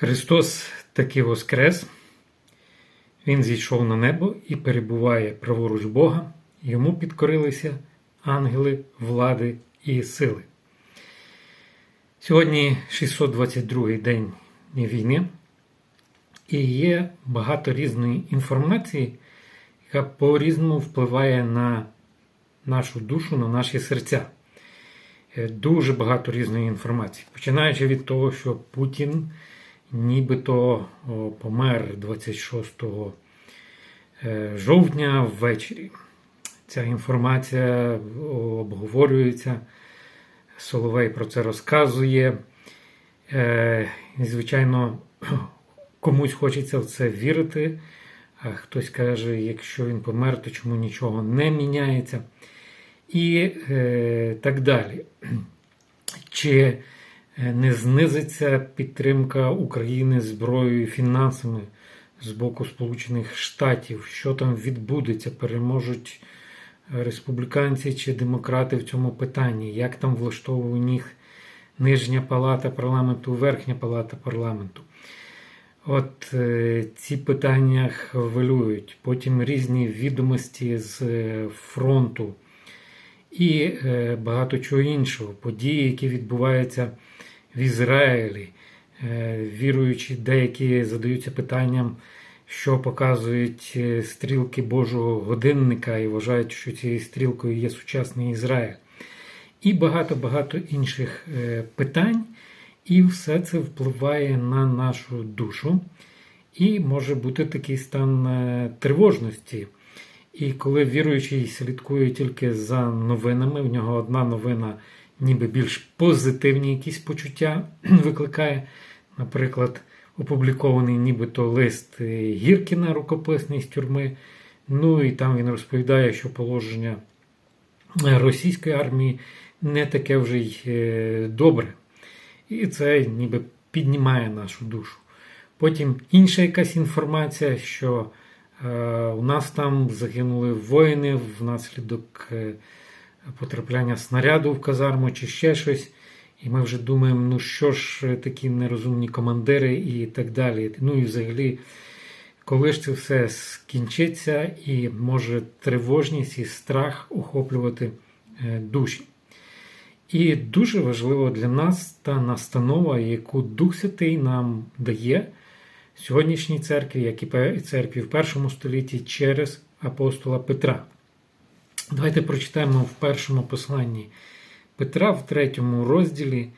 Христос таки воскрес, Він зійшов на небо і перебуває праворуч Бога, йому підкорилися ангели влади і сили. Сьогодні 622 день війни, і є багато різної інформації, яка по-різному впливає на нашу душу, на наші серця. Е, Дуже багато різної інформації. Починаючи від того, що Путін нібито помер 26 е, жовтня ввечері. Ця інформація обговорюється. Соловей про це розказує. Е, звичайно, комусь хочеться в це вірити. А хтось каже, якщо він помер, то чому нічого не міняється. І е, так далі. Чи не знизиться підтримка України зброєю і фінансами з боку Сполучених Штатів? Що там відбудеться? Переможуть республіканці чи демократи в цьому питанні? Як там влаштовує у них нижня палата парламенту, верхня палата парламенту? От е, ці питання хвилюють. Потім різні відомості з е, фронту і е, багато чого іншого. Події, які відбуваються в Ізраїлі. Е, Віруючі, деякі задаються питанням, що показують е, стрілки Божого годинника і вважають, що цією стрілкою є сучасний Ізраїль. І багато-багато інших е, питань. І все це впливає на нашу душу. І може бути такий стан тривожності. І коли віруючий слідкує тільки за новинами, в нього одна новина ніби більш позитивні якісь почуття викликає. Наприклад, опублікований нібито лист Гіркіна, рукописний з тюрми. Ну і там він розповідає, що положення російської армії не таке вже й е, добре. І це ніби піднімає нашу душу. Потім інша якась інформація, що е, у нас там загинули воїни внаслідок е, потрапляння снаряду в казарму чи ще щось. І ми вже думаємо, ну що ж такі нерозумні командири і так далі. Ну і взагалі, коли ж це все скінчиться, і може тривожність і страх охоплювати душі. І дуже важливо для нас та настанова, яку Дух Святий нам дає сьогоднішній церкві, як і церкві в першому столітті через апостола Петра. Давайте прочитаємо в першому посланні Петра, в третьому розділі.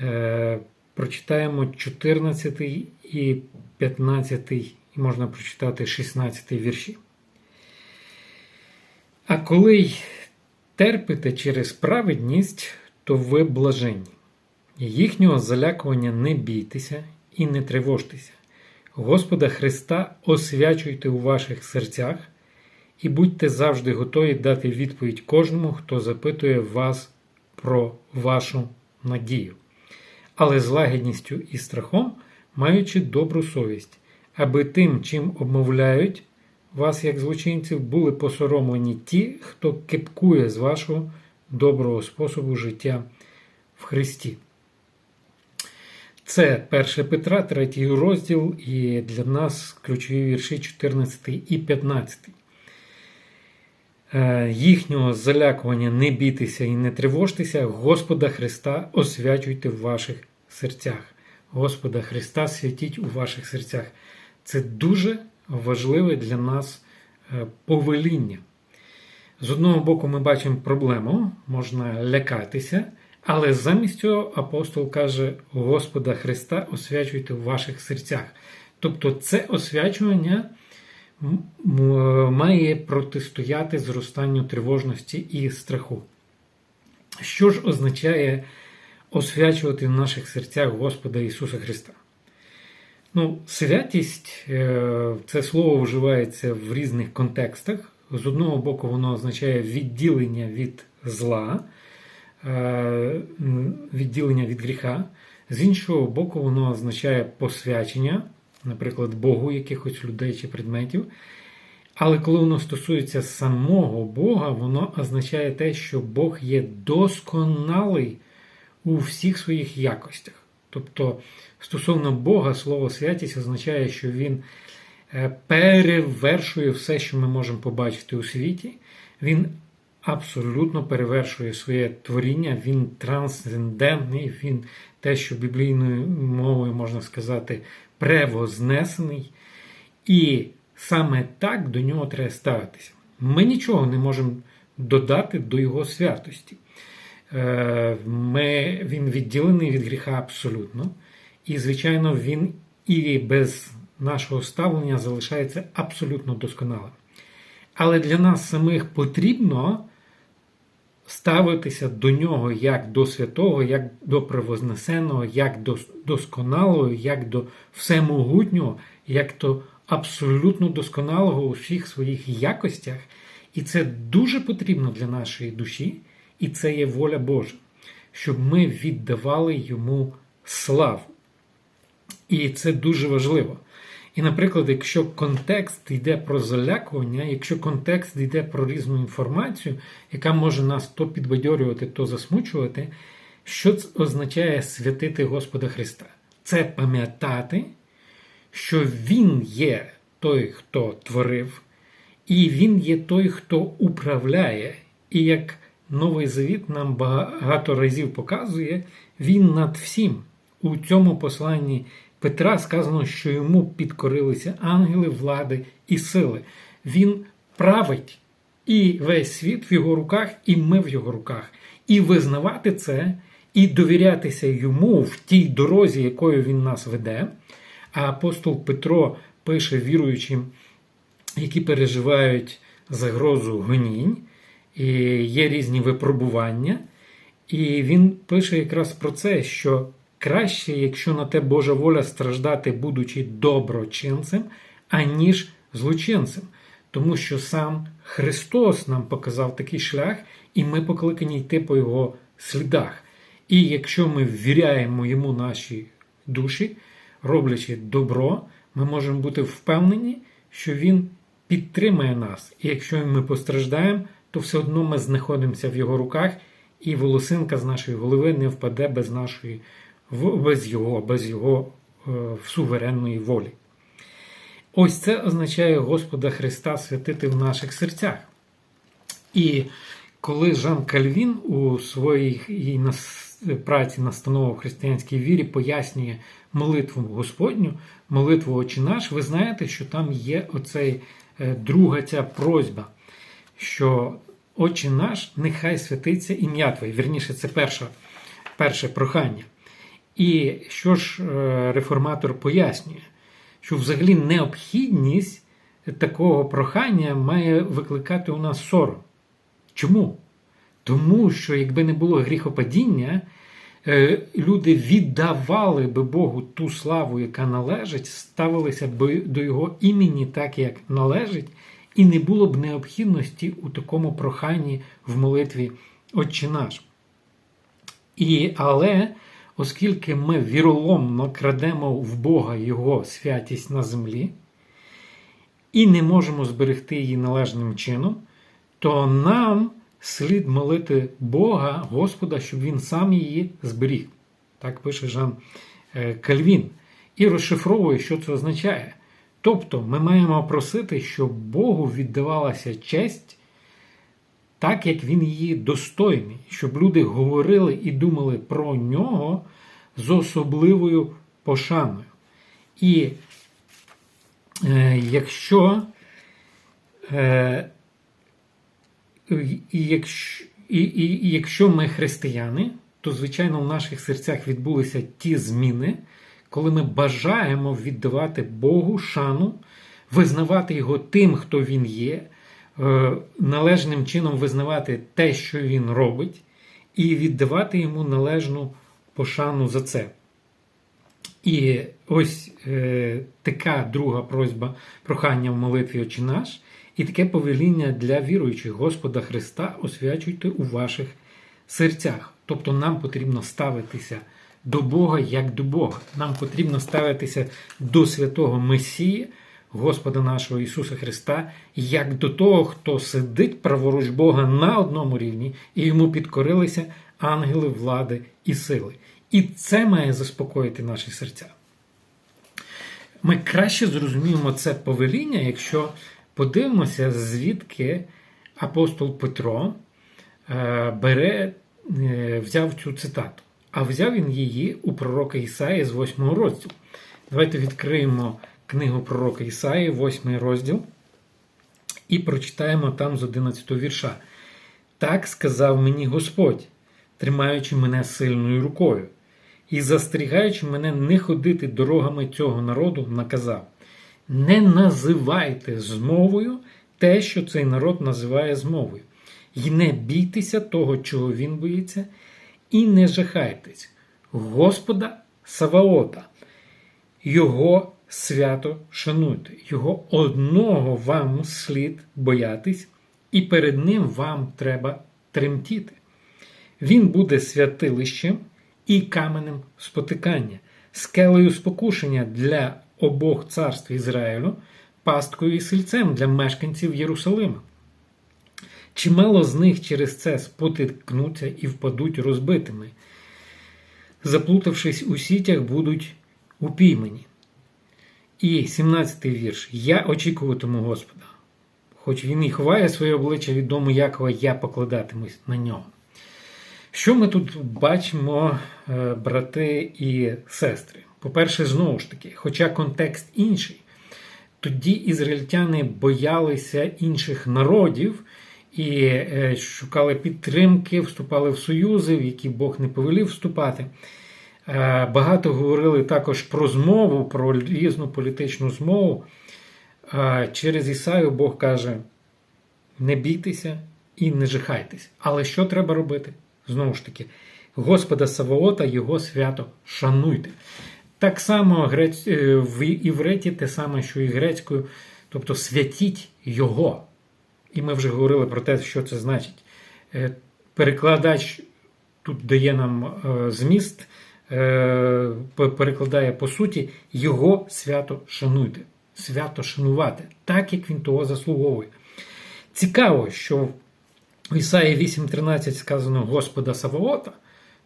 Е, прочитаємо 14 і 15, і можна прочитати 16 вірші. А коли й терпите через праведність, то ви блаженні. Їхнього залякування не бійтеся і не тривожтеся. Господа Христа освячуйте у ваших серцях і будьте завжди готові дати відповідь кожному, хто запитує вас про вашу надію. Але з лагідністю і страхом, маючи добру совість, аби тим, чим обмовляють вас, як злочинців, були посоромлені ті, хто кипкує з вашого доброго способу життя в Христі. Це 1 Петра, 3 розділ, і для нас ключові вірші 14 і 15. Їхнього залякування не бійтеся і не тривожтеся, Господа Христа освячуйте в ваших серцях. Господа Христа святіть у ваших серцях. Це дуже важливе для нас повеління. З одного боку, ми бачимо проблему, можна лякатися, але замість цього апостол каже: Господа Христа освячуйте в ваших серцях. Тобто, це освячування має протистояти зростанню тривожності і страху. Що ж означає освячувати в наших серцях Господа Ісуса Христа? Ну, Святість це слово вживається в різних контекстах. З одного боку, воно означає відділення від зла, відділення від гріха, з іншого боку, воно означає посвячення, наприклад, Богу якихось людей чи предметів. Але коли воно стосується самого Бога, воно означає те, що Бог є досконалий у всіх своїх якостях. Тобто, стосовно Бога, слово святість означає, що Він е, перевершує все, що ми можемо побачити у світі. Він абсолютно перевершує своє творіння, він трансцендентний, він те, що біблійною мовою можна сказати, превознесений. І саме так до нього треба ставитися. Ми нічого не можемо додати до його святості. Е, ми, Він відділений від гріха абсолютно. І, звичайно, він і без нашого ставлення залишається абсолютно досконалим. Але для нас самих потрібно ставитися до нього як до святого, як до превознесеного, як до досконалого, як до всемогутнього, як до абсолютно досконалого у всіх своїх якостях. І це дуже потрібно для нашої душі, і це є воля Божа, щоб ми віддавали йому славу. І це дуже важливо. І, наприклад, якщо контекст йде про залякування, якщо контекст йде про різну інформацію, яка може нас то підбадьорювати, то засмучувати, що це означає святити Господа Христа? Це пам'ятати, що Він є той, хто творив, і Він є той, хто управляє. І як Новий Завіт нам багато разів показує, Він над всім. У цьому посланні Петра сказано, що йому підкорилися ангели влади і сили. Він править і весь світ в його руках, і ми в його руках. І визнавати це, і довірятися йому в тій дорозі, якою він нас веде. А апостол Петро пише віруючим, які переживають загрозу гонінь, і є різні випробування. І він пише якраз про це, що краще, якщо на те Божа воля страждати, будучи доброчинцем, аніж злочинцем. Тому що сам Христос нам показав такий шлях, і ми покликані йти по Його слідах. І якщо ми ввіряємо йому наші душі, роблячи добро, ми можемо бути впевнені, що Він підтримає нас. І якщо ми постраждаємо, то все одно ми знаходимося в його руках, і волосинка з нашої голови не впаде без нашої без його, без його е, суверенної волі. Ось це означає Господа Христа святити в наших серцях. І коли Жан Кальвін у своїй праці настанова в християнській вірі пояснює молитву Господню, молитву Очі наш, ви знаєте, що там є оцей е, друга ця просьба, що Отче наш, нехай святиться ім'я Твоє. Вірніше, це перше, перше прохання. І що ж е, реформатор пояснює, що взагалі необхідність такого прохання має викликати у нас сором. Чому? Тому що, якби не було гріхопадіння, е, люди віддавали би Богу ту славу, яка належить, ставилися б до Його імені так, як належить, і не було б необхідності у такому проханні в молитві Отче наш. І, Але оскільки ми віроломно крадемо в Бога Його святість на землі і не можемо зберегти її належним чином, то нам слід молити Бога, Господа, щоб Він сам її зберіг. Так пише Жан е, Кальвін. І розшифровує, що це означає. Тобто ми маємо просити, щоб Богу віддавалася честь так, як він її достойний, щоб люди говорили і думали про нього з особливою пошаною. І е, якщо е, якщо, і, і, якщо ми християни, то, звичайно, в наших серцях відбулися ті зміни, коли ми бажаємо віддавати Богу шану, визнавати Його тим, хто Він є, належним чином визнавати те, що він робить, і віддавати йому належну пошану за це. І ось е, така друга просьба прохання в молитві «Очі наш, і таке повеління для віруючих Господа Христа освячуйте у ваших серцях. Тобто нам потрібно ставитися до Бога як до Бога. Нам потрібно ставитися до святого Месії. Господа нашого Ісуса Христа, як до того, хто сидить праворуч Бога на одному рівні, і йому підкорилися ангели влади і сили. І це має заспокоїти наші серця. Ми краще зрозуміємо це повеління, якщо подивимося, звідки апостол Петро е, бере, е, взяв цю цитату. А взяв він її у пророка Ісаї з 8 розділу. Давайте відкриємо книгу пророка Ісаї, 8 розділ, і прочитаємо там з 11 вірша. Так сказав мені Господь, тримаючи мене сильною рукою і застерігаючи мене не ходити дорогами цього народу, наказав: Не називайте змовою те, що цей народ називає змовою, і не бійтеся того, чого він боїться, і не жахайтесь Господа Саваота, Його свято шануйте, Його одного вам слід боятись, і перед Ним вам треба тремтіти. Він буде святилищем і каменем спотикання, скелею спокушення для обох царств Ізраїлю, пасткою і сельцем для мешканців Єрусалима. Чимало з них через це спотикнуться і впадуть розбитими. Заплутавшись у сітях, будуть упіймані. І 17-й вірш. Я очікуватиму Господа. Хоч він і ховає своє обличчя від дому Якова, я покладатимусь на нього. Що ми тут бачимо, е, брати і сестри? По-перше, знову ж таки, хоча контекст інший, тоді ізраїльтяни боялися інших народів і е, шукали підтримки, вступали в союзи, в які Бог не повелів вступати. Е, багато говорили також про змову, про різну політичну змову. Через Ісаю Бог каже: не бійтеся і не жихайтесь. Але що треба робити? Знову ж таки, Господа Савоота, Його свято шануйте. Так само е, в івреті те саме, що і грецькою, тобто святіть Його. І ми вже говорили про те, що це значить. Е, перекладач тут дає нам е, зміст, перекладає по суті, Його свято шануйте. Свято шанувати, так як він того заслуговує. Цікаво, що в Ісаї 8.13 сказано Господа Савоота,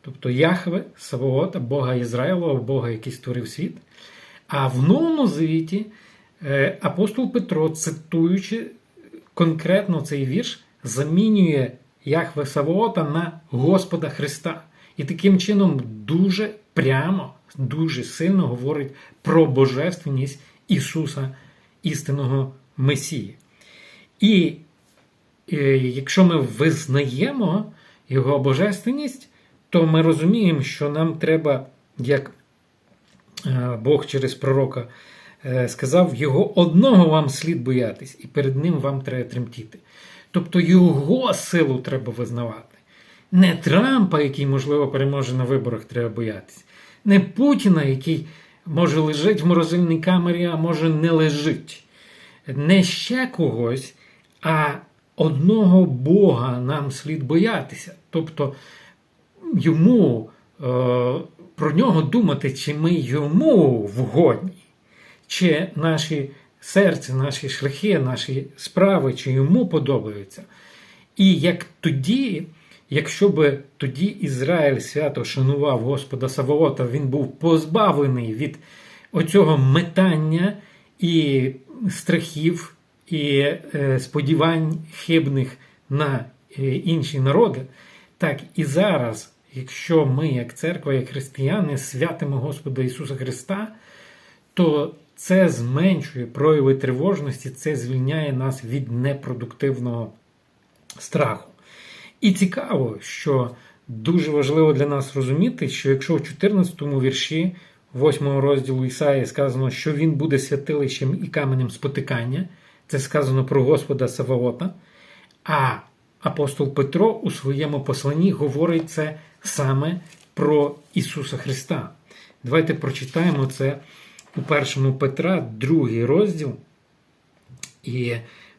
тобто Яхве, Савоота, Бога Ізраїлова, Бога, який створив світ. А в Новому Завіті е, апостол Петро, цитуючи конкретно цей вірш, замінює Яхве Савоота на Господа Христа. І таким чином дуже прямо, дуже сильно говорить про божественність Ісуса, істинного Месії. І якщо ми визнаємо його божественність, то ми розуміємо, що нам треба, як е, Бог через пророка е, сказав, його одного вам слід боятись, і перед ним вам треба тремтіти. Тобто його силу треба визнавати. Не Трампа, який, можливо, переможе на виборах, треба боятися. Не Путіна, який може лежить в морозильній камері, а може не лежить. Не ще когось, а одного Бога нам слід боятися. Тобто йому е, про нього думати, чи ми йому вгодні, чи наші серце, наші шляхи, наші справи, чи йому подобаються. І як тоді, якщо би тоді Ізраїль свято шанував Господа Савоота, він був позбавлений від оцього метання і страхів і е, сподівань хибних на е, інші народи, так і зараз, якщо ми, як церква, як християни, святимо Господа Ісуса Христа, то це зменшує прояви тривожності, це звільняє нас від непродуктивного страху. І цікаво, що дуже важливо для нас розуміти, що якщо в 14 вірші 8 розділу Ісаї сказано, що Він буде святилищем і каменем спотикання. Це сказано про Господа Саваота. А апостол Петро у своєму посланні говорить це саме про Ісуса Христа. Давайте прочитаємо це у першому Петра, другий розділ. І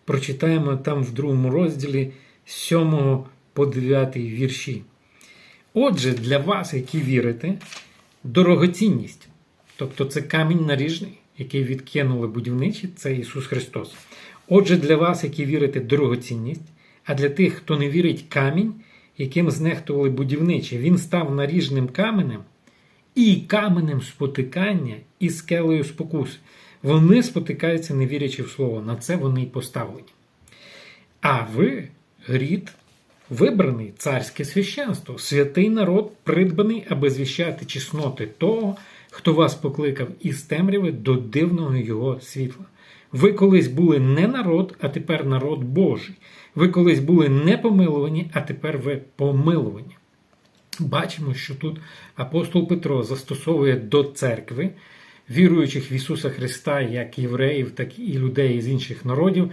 прочитаємо там в другому розділі 7 по 9 вірші. Отже, для вас, які вірите, дорогоцінність, тобто це камінь наріжний, який відкинули будівничі, це Ісус Христос. Отже, для вас, які вірите, дорогоцінність, а для тих, хто не вірить камінь, яким знехтували будівничі, він став наріжним каменем, і каменем спотикання, і скелею спокуси. Вони спотикаються, не вірячи в слово. На це вони й поставлені. А ви, рід, вибраний царське священство, святий народ, придбаний, аби звіщати чесноти того, хто вас покликав із темряви до дивного його світла. Ви колись були не народ, а тепер народ Божий. Ви колись були не помилувані, а тепер ви помилувані. Бачимо, що тут апостол Петро застосовує до церкви, віруючих в Ісуса Христа, як євреїв, так і людей з інших народів,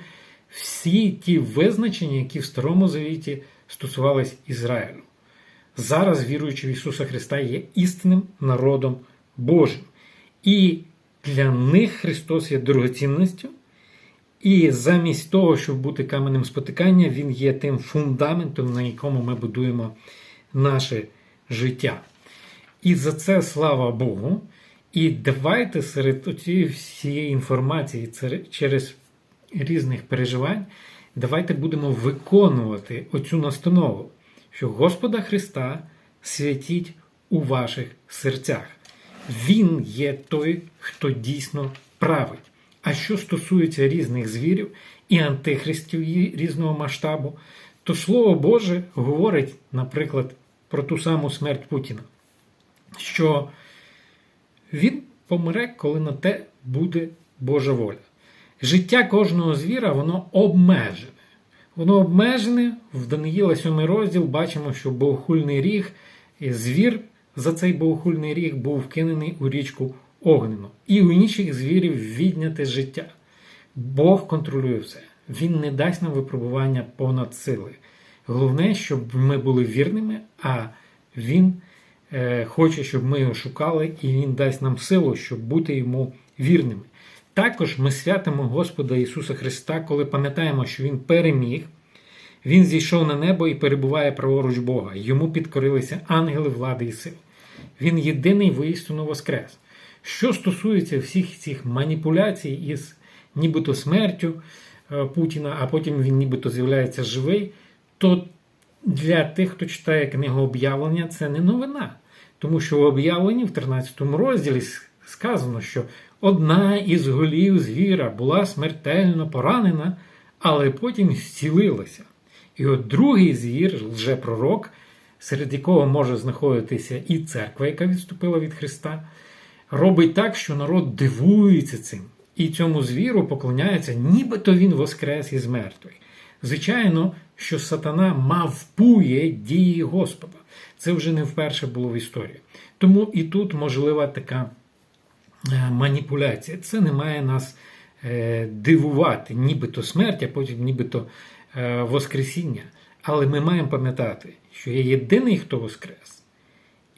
всі ті визначення, які в Старому Завіті стосувались Ізраїлю. Зараз, віруючи в Ісуса Христа, є істинним народом Божим. І для них Христос є дорогоцінністю. І замість того, щоб бути каменем спотикання, Він є тим фундаментом, на якому ми будуємо наше життя. І за це слава Богу. І давайте серед цієї всієї інформації через різних переживань, давайте будемо виконувати оцю настанову, що Господа Христа святіть у ваших серцях. Він є той, хто дійсно править. А що стосується різних звірів і антихристів різного масштабу, то Слово Боже говорить, наприклад, про ту саму смерть Путіна, що він помре, коли на те буде Божа воля. Життя кожного звіра, воно обмежене. Воно обмежене в Даниїла 7 розділ бачимо, що богохульний ріг, звір за цей богохульний ріг був вкинений у річку Огнену. І у інших звірів відняте життя. Бог контролює все. Він не дасть нам випробування понад сили. Головне, щоб ми були вірними, а Він е, хоче, щоб ми його шукали, і Він дасть нам силу, щоб бути йому вірними. Також ми святимо Господа Ісуса Христа, коли пам'ятаємо, що Він переміг, Він зійшов на небо і перебуває праворуч Бога. Йому підкорилися ангели влади і сил. Він єдиний воістину воскрес. Що стосується всіх цих маніпуляцій із нібито смертю е, Путіна, а потім він нібито з'являється живий, то для тих, хто читає книгу об'явлення, це не новина. Тому що в об'явленні в 13 розділі сказано, що одна із голів звіра була смертельно поранена, але потім зцілилася. І от другий звір, лжепророк, серед якого може знаходитися і церква, яка відступила від Христа, робить так, що народ дивується цим. І цьому звіру поклоняється, нібито він воскрес із мертвих. Звичайно, що сатана мавпує дії Господа. Це вже не вперше було в історії. Тому і тут можлива така маніпуляція. Це не має нас е, дивувати, нібито смерть, а потім нібито е, Воскресіння. Але ми маємо пам'ятати, що є єдиний, хто воскрес.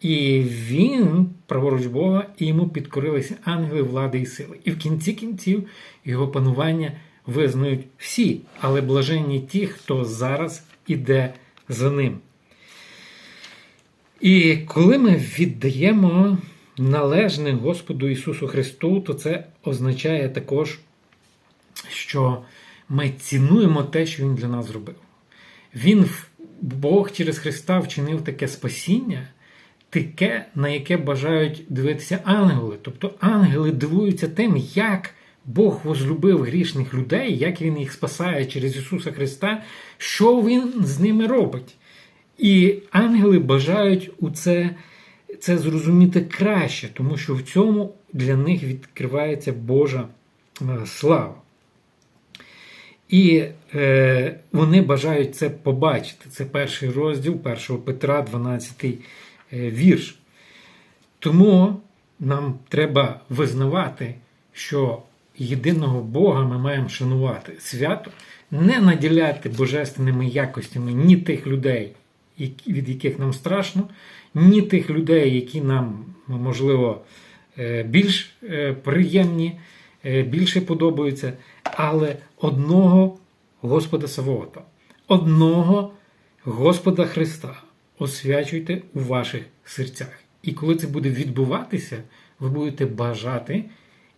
І він, праворуч Бога, і йому підкорилися ангели влади і сили. І в кінці кінців його панування визнають всі, але блаженні ті, хто зараз іде за ним. І коли ми віддаємо належне Господу Ісусу Христу, то це означає також, що ми цінуємо те, що Він для нас зробив. Він, Бог через Христа вчинив таке спасіння, таке, на яке бажають дивитися ангели. Тобто ангели дивуються тим, як Бог возлюбив грішних людей, як Він їх спасає через Ісуса Христа, що Він з ними робить. І ангели бажають у це це зрозуміти краще, тому що в цьому для них відкривається Божа е, слава. І е, вони бажають це побачити. Це перший розділ 1 Петра, 12 е, вірш. Тому нам треба визнавати, що єдиного Бога ми маємо шанувати свято, не наділяти божественними якостями ні тих людей, від яких нам страшно, ні тих людей, які нам, можливо, е, більш е, приємні, е, більше подобаються, але одного Господа Савоота, одного Господа Христа освячуйте у ваших серцях. І коли це буде відбуватися, ви будете бажати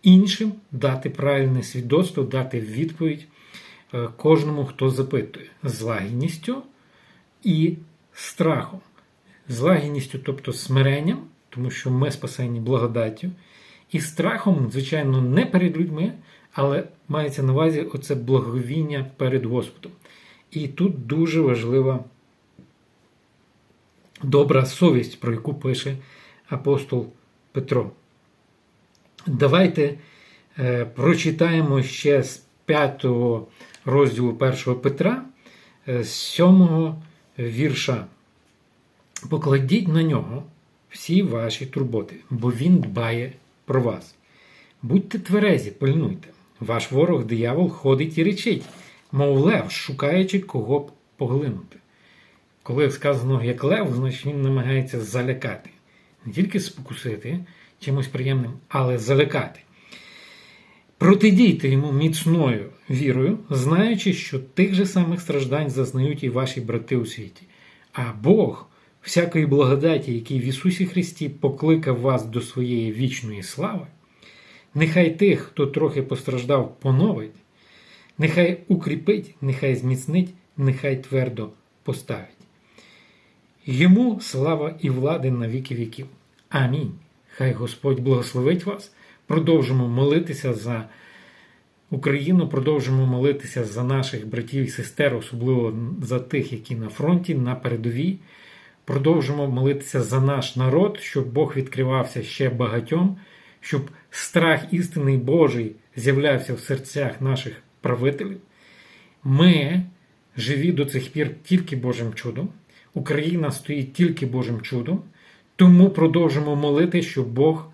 іншим дати правильне свідоцтво, дати відповідь кожному, хто запитує, з лагідністю і страхом. З лагідністю, тобто смиренням, тому що ми спасені благодаттю. І страхом, звичайно, не перед людьми, але мається на увазі оце благовіння перед Господом. І тут дуже важлива добра совість, про яку пише апостол Петро. Давайте е, прочитаємо ще з 5 розділу 1 Петра, е, з 7 вірша. Покладіть на нього всі ваші турботи, бо він дбає про вас. Будьте тверезі, пильнуйте. Ваш ворог диявол ходить і речить, мов лев, шукаючи кого б поглинути. Коли сказано як лев, значить він намагається залякати. Не тільки спокусити чимось приємним, але залякати. Протидійте йому міцною вірою, знаючи, що тих же самих страждань зазнають і ваші брати у світі. А Бог, всякої благодаті, який в Ісусі Христі покликав вас до своєї вічної слави, нехай тих, хто трохи постраждав, поновить, нехай укріпить, нехай зміцнить, нехай твердо поставить. Йому слава і влади на віки віків. Амінь. Хай Господь благословить вас. Продовжимо молитися за Україну, продовжимо молитися за наших братів і сестер, особливо за тих, які на фронті, на передовій. Продовжимо молитися за наш народ, щоб Бог відкривався ще багатьом, щоб страх істинний Божий з'являвся в серцях наших правителів. Ми живі до цих пір тільки Божим чудом. Україна стоїть тільки Божим чудом, тому продовжимо молити, щоб Бог,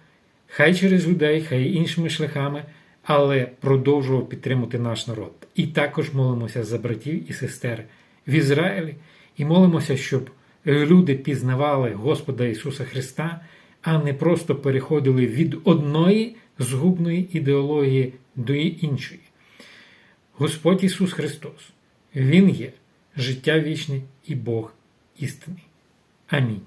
хай через людей, хай іншими шляхами, але продовжував підтримати наш народ. І також молимося за братів і сестер в Ізраїлі і молимося, щоб люди пізнавали Господа Ісуса Христа, а не просто переходили від одної згубної ідеології до іншої. Господь Ісус Христос, Він є життя вічне і Бог істини. Амінь.